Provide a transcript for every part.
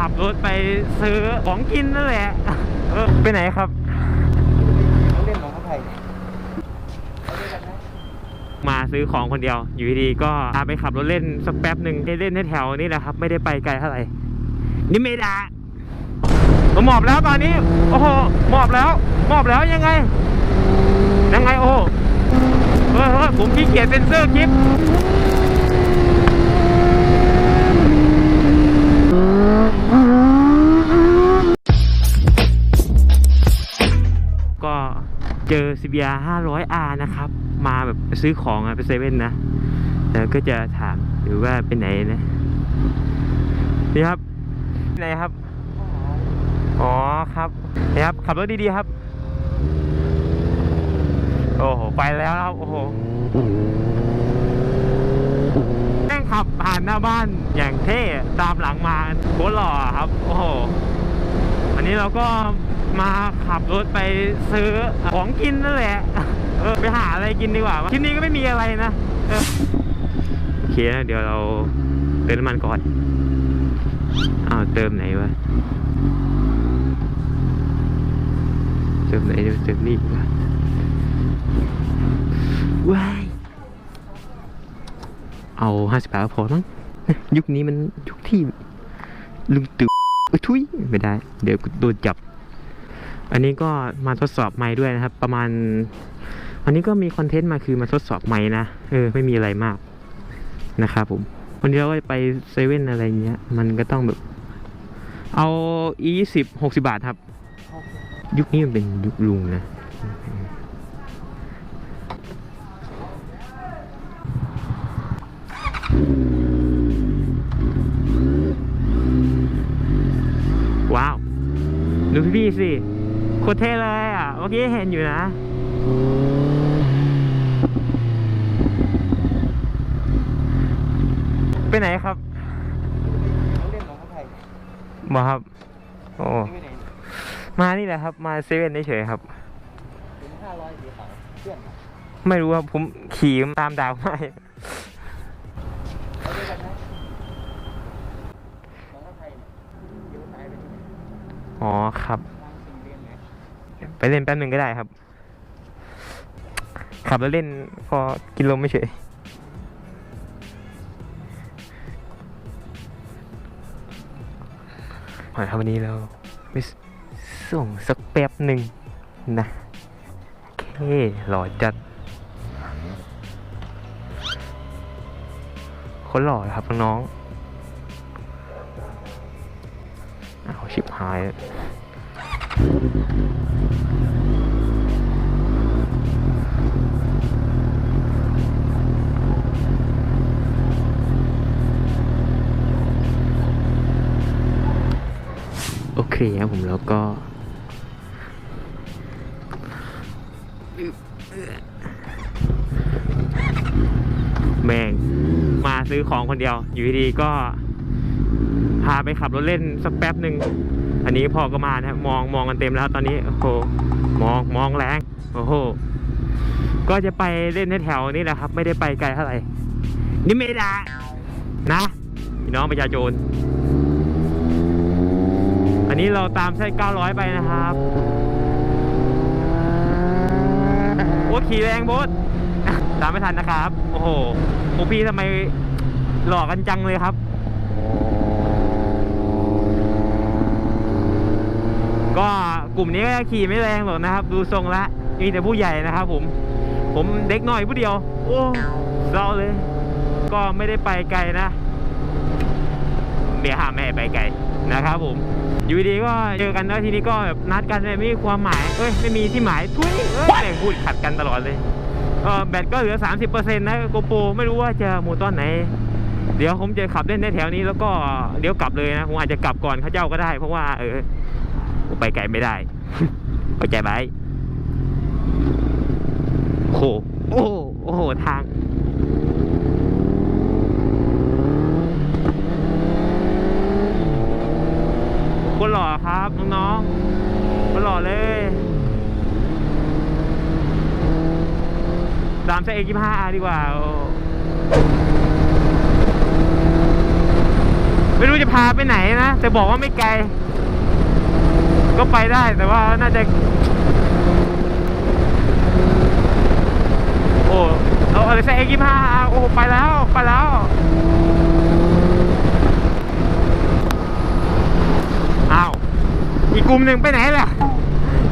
ขับรถไปซื้อของกินนั่นแหละ เออไปไหนครับเขาเล่นของเขาไทยมาซื้อของคนเดียว อยู่ดีๆก็พาไปขับรถเล่นสักแป๊บหนึ่งได้เล่นแถวๆนี่แหละครับ ไม่ได้ไปไกลเท่าไหร่นี่ไม่ด่าผมหมอบแล้วตอนนี้ โอ้โหหมอบแล้วหมอบแล้วยังไง ยังไงโอ้โหเฮ้ยเฮ้ยผมขี้เกียจเซ็นเซอร์คลิป เจอ CBR 500R นะครับ มาแบบซื้อของอะไปเซเว่นนะ แล้วก็จะถามหรือว่าเป็นไหนนะ นี่ครับไหนครับ อ๋อครับนี่ครับ ขับรถดีๆครับ โอ้โห ไปแล้วครับ โอ้โหแม่งขับผ่านหน้าบ้านอย่างเท่ตามหลังมาโคตรหล่อครับ โอ้โห อันนี้เราก็ มาขับรถไปซื้อของกินนั่นแหละเออไปหาอะไรกินดีกว่าคลิปนี้ก็ไม่มีอะไรนะเออโอเคนะเดี๋ยวเราเติมน้ำมันก่อนอ้าวเติมไหนวะเติมไหนเดี๋ยวเติมนี่ดีกว่าว้ายเอาห้าสิบบาทพอมั้งยุคนี้มันยุคที่ลุงตู่เอ้ยทุยไม่ได้ เดี๋ยวโดนจับ อันนี้ก็มาทดสอบไม้ด้วยนะครับ ประมาณ วันนี้ก็มีคอนเทนต์มาคือมาทดสอบไม้นะ เออ ไม่มีอะไรมากนะครับผม วันนี้เราก็ไปเซเว่นอะไรเงี้ย มันก็ต้องแบบ เอาอีสิบหกสิบาทครับ ยุคนี้มันเป็นยุคลุงนะว้าว ดูพี่ๆสิ โคตรเท่เลยอะ เมื่อกี้เห็นอยู่นะ ไปไหนครับเขาเล่นของเขาไทยมาครับ โอ้นี่ไปไหนมานี่แหละครับ มาเซเว่นเฉยๆครับเป็นห้าร้อยสีขาวเพื่อนไม่รู้ครับ ผมขี่ตามดาวไม่เขาด้วยกันนะของเขาไทยเนี่ยเดี๋ยวหายไปอ๋อครับ ทางสิ่งเรียนไง ไปเล่นแป๊บหนึ่งก็ได้ครับ ขับแล้วเล่นพอกินลมไม่เฉยหอยครับวันนี้เราไปส่งสักแป๊บหนึ่งนะโอเคหล่อจัด คนหล่อครับน้องๆอ้าวชิบหาย โอเคครับผมแล้วก็ แม่ง มาซื้อของคนเดียว อยู่ดีๆก็ พาไปขับรถเล่นสักแป๊บหนึ่ง อันนี้พ่อก็มานะมองมองกันเต็มแล้วตอนนี้ โอ้โห มองมองแรง โอ้โห ก็จะไปเล่นแถวๆนี้แหละครับ ไม่ได้ไปไกลเท่าไหร่ นี่ไม่ได้นะ พี่น้องประชาชน อันนี้เราตามเส้น900 ไปนะครับโอ้ขี่แรงบดตามไม่ทันนะครับ โอ้โหพวกพี่ทำไมหลอกกันจังเลยครับ ก็กลุ่มนี้ก็ขี่ไม่แรงหรอกนะครับ ดูทรงละมีแต่ผู้ใหญ่นะครับผม ผมเด็กหน่อยผู้เดียว โอ้เราเลย ก็ไม่ได้ไปไกลนะเมียหาแม่ไปไกลนะครับผม อยู่ดีก็เจอกันแล้วทีนี้ก็แบบนัดกันเลยไม่มีความหมายเอ้ยไม่มีที่หมายทุยเอ้ยแม่งพูดขัดกันตลอดเลยเออแบตก็เหลือ 30%นะโกโปรไม่รู้ว่าจะหมดตอนไหน เดี๋ยวผมจะขับเล่นในแถวนี้แล้วก็เดี๋ยวกลับเลยนะผมอาจจะกลับก่อนเขาเจ้าก็ได้ เพราะว่าเออผมไปไกลไม่ได้เข้าใจไหมโอ้โหโอ้โหทาง คนหล่อ ครับน้องๆคนหล่อเลยตามใช้เอ็กยี่ห้าดีกว่า ไม่รู้จะพาไปไหนนะ แต่บอกว่าไม่ไกล ก็ไปได้แต่ว่าน่าจะ โอ้ เอาอะไรใส่เอ็กยี่ห้าโอ้ไปแล้วไปแล้ว อ้าว อี กลุ่มหนึ่งไปไหนล่ะ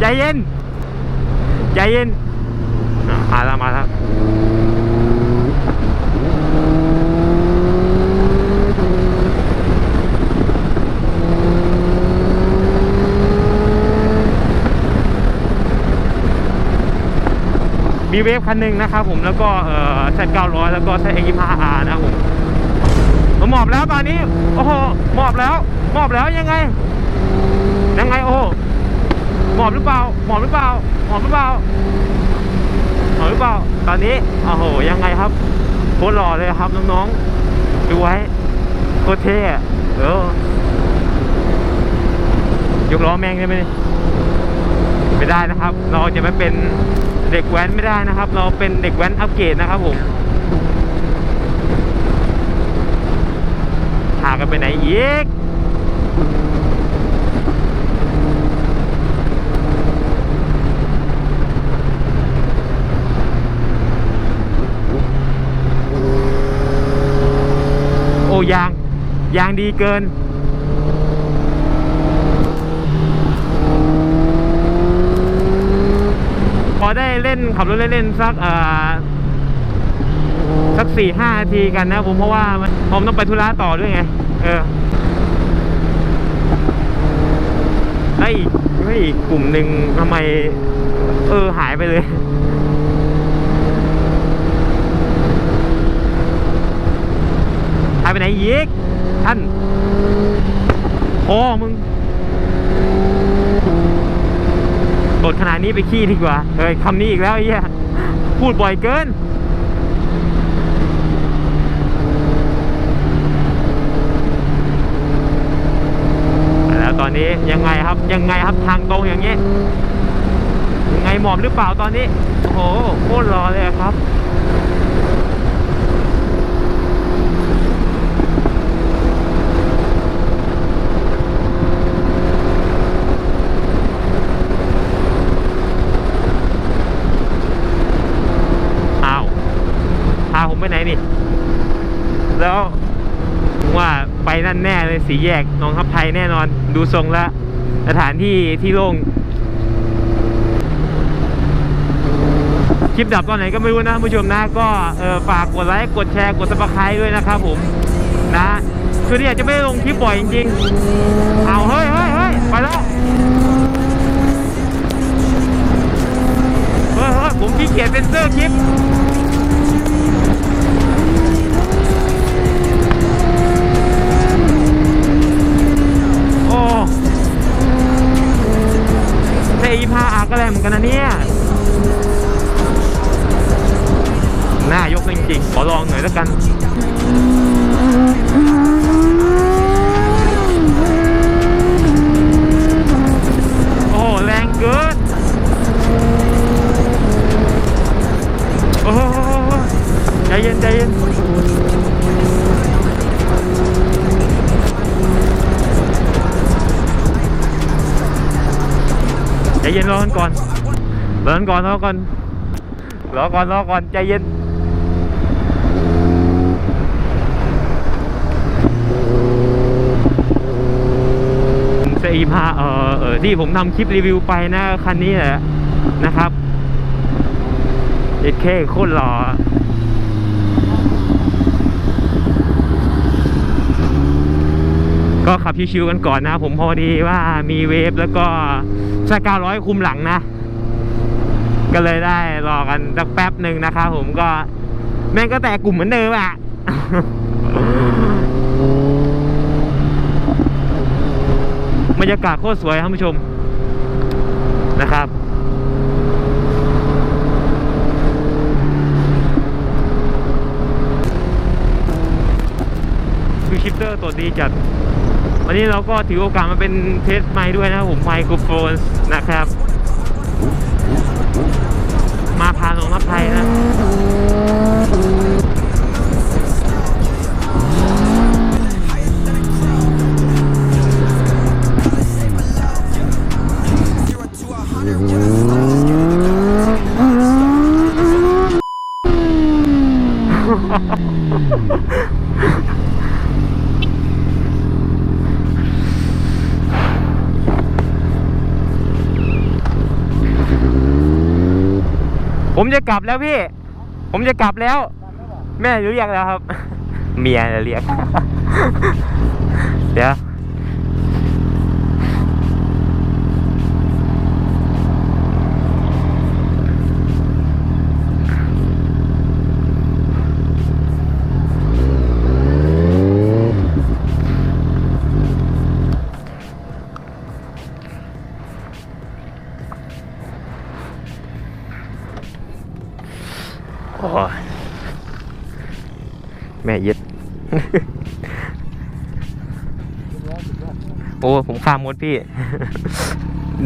ใจเย็น ใจเย็นมาแล้วมาแล้วมีเวฟคันหนึ่งนะครับผมแล้วก็เอ่อแซดเก้าร้อยแล้วก็แซดเอ็กยี่ห้าอาร์นะครับผมผมหมอบแล้วตอนนี้ โอ้โหหมอบแล้วหมอบแล้วยังไง ยังไงโอ้โหหมอบหรือเปล่า หมอบหรือเปล่า หมอบหรือเปล่า หมอบหรือเปล่า ตอนนี้โอ้โหยังไงครับโคตรหล่อเลยครับน้องๆ ดูไว้โคตรเท่เออยกล้อแม่งได้ไหมไม่ได้นะครับ เราจะไม่เป็นเด็กแว้นไม่ได้นะครับ เราเป็นเด็กแว้นอัปเกรดนะครับผมหากันไปไหนอีก โอ้ยาง ยางดีเกิน พอได้เล่นขับรถเล่นๆสักเอ่อสักสี่ห้านาทีกันนะผมเพราะว่าผมต้องไปธุระต่อด้วยไง เออไอ้ยเฮ้กลุ่มหนึ่งทำไม เออหายไปเลยหายไปไหนอีก ท่านโอ้มึงบทขนาดนี้ไปขี้ดีกว่า เฮ้ยคำนี้อีกแล้วไอ้เหี้ยพูดบ่อยเกิน แล้วตอนนี้ยังไงครับยังไงครับทางตรงอย่างเงี้ยังไงหมอบหรือเปล่าตอนนี้ โอ้โหโคตรรอเลยครับ อ้าวพาผมไปไหนนี่ แล้วผมว่าไปนั่นแน่เลย สีแยกหน้องทับไทยแน่นอน ดูทรงแล้วสถานที่ที่โล่งคลิปดับตอนไหนก็ไม่รู้นะผู้ชมนะ ก็ฝากกดไลค์กดแชร์กดซับสไครต์ด้วยนะครับผมนะคือเนี่ยจะไม่ลงคลิปบ่อยจริงๆเอาเฮ้ยเฮ้ยเฮ้ยไปแล้วเฮ้ยเฮ้ยผมขี้เกียจเป็นเซอร์คลิป เทอีพาอาก็แรงเหมือนกันนะเนี่ยหน้ายกจริงๆขอลองหน่อยแล้วกันโอ้แรงเกินโอ้ใจเย็นใจเย็น เย็นรอกันก่อนรอกันก่อนรอก่อนรอก่อนรอก่อนใจเย็นจะอีพาเออเออที่ผมทำคลิปรีวิวไปนะคันนี้แหละนะครับเอ็ดเคโคตรหล่อ ก็ขับชิวๆกันก่อนนะผมพอดีว่ามีเวฟแล้วก็สการ้อยคุมหลังนะ ก็เลยได้รอกันสักแป๊บหนึ่งนะครับผมก็แม่งก็แต่กลุ่มเหมือนเดิมอะบรรยากาศโคตรสวยครับท่านผู้ชมนะครับคือชิปเตอร์ตัวดีจัด วันนี้เราก็ถือโอกาสมาเป็นเทสไม้ด้วยนะผมไมโครโฟนนะครับ มาพาลงรับไทยนะ ผมจะกลับแล้วพี่ ผมจะกลับแล้วตามแล้วบอกแม่เรียกแล้วครับ เมียเรียก เดี๋ยว โอ้ยแม่ยึด สุดยอดสุดยอด โอ้ ผมข้ามมดพี่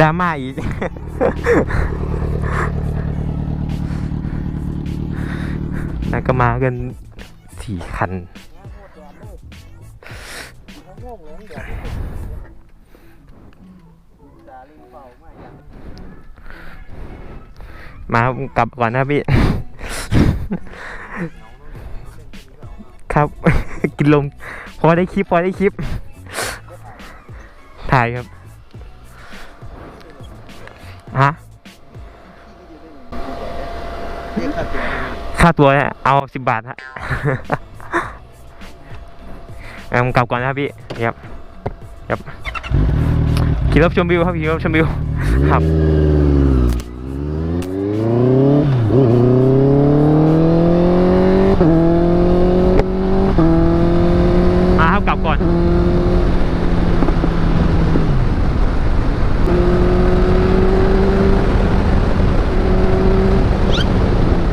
ดราม่าอีก แล้วก็มากันสี่คัน มากลับก่อนนะบพี่ ครับ กินลมพอได้คลิป พอได้คลิป ถ่ายครับฮะเรียกค่าตัวค่าตัวเนี่ยเอาสิบบาทฮะเอาผมกลับก่อนนะครับพี่ครับครับขี่รถชมวิวครับขี่รถชมวิวครับ มาครับกลับก่อน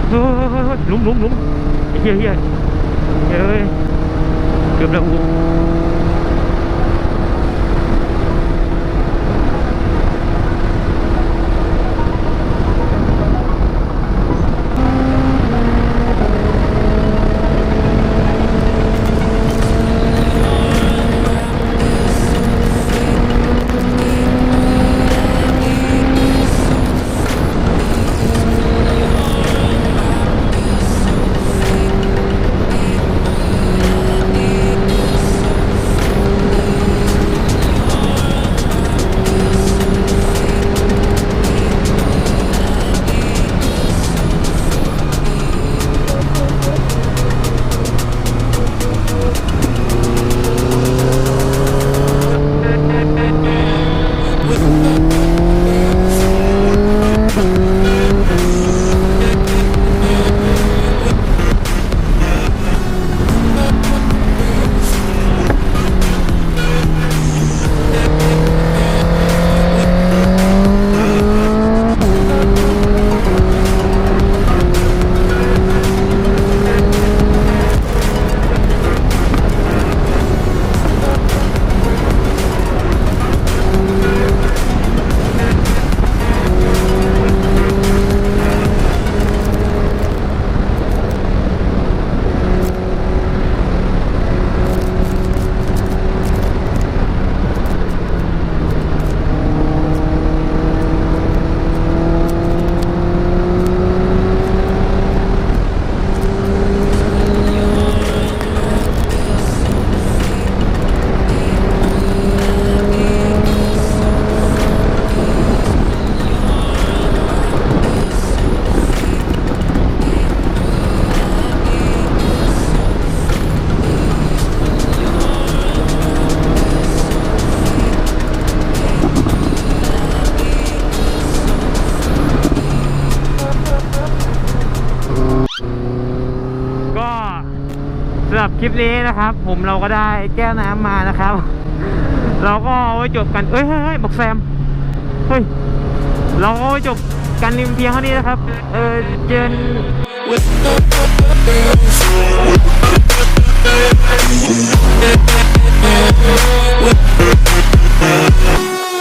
เฮ้ยเฮ้ยเฮ้ยเฮ้ยหลุมหลุมหลุม ไลิปนี้นะครับ ผมเราก็ได้แก้วน้ำมานะครับ เราก็เอาไว้จบกันเอ้ยเฮ้ยเฮ้ยบอกแซมเฮ้ยเราก็ไว้จบกันเพียงเท่านี้นะครับ เออเจน We'll